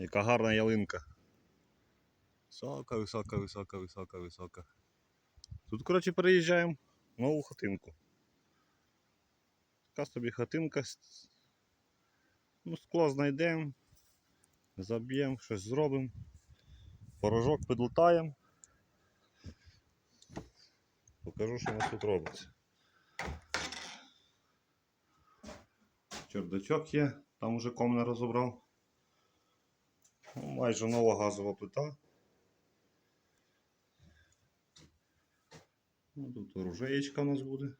Яка гарна ялинка. Висока, висока, висока, висока, висока. Тут, коротше, переїжджаємо в нову хатинку. Така собі хатинка. Ну, скло знайдемо, заб'ємо, щось зробимо. Порожок підлутаємо. Покажу, що у нас тут робиться. Чердачок є, там уже комна розібрав. Майже нова газова плита. Ну, тут оружеєчка у нас буде.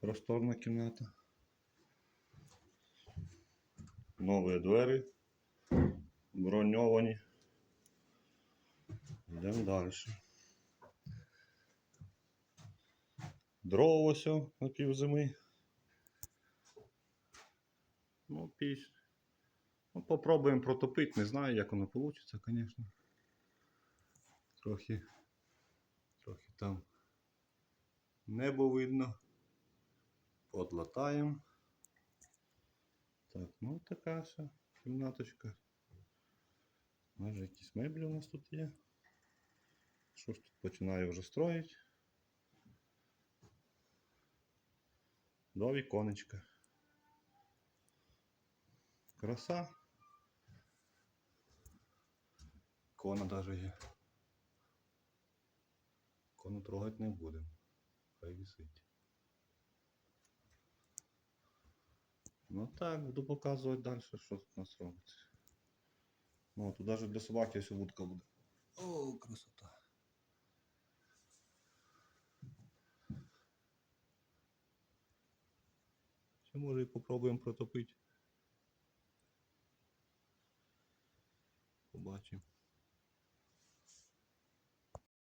Просторна кімната. Нові двері. Броньовані. Йдемо далі. Дрова ось о, на півзими. Ну, піч. Ну, попробуємо протопити. Не знаю, як воно вийде, звісно. Трохи. Трохи там небо видно. Подлатаємо. Так, ну така все кімнаточка. Може якісь меблі у нас тут є. Що ж тут починаю вже строїть? Два віконечка. Краса. Ікона даже є. Ікону трогати не будемо. Хай висить. Ну так, буду показувати далі, що тут у нас робиться. Ну, тут навіть для собаки ось вудка буде. О, красота. Ще може і попробуємо протопити. побачимо.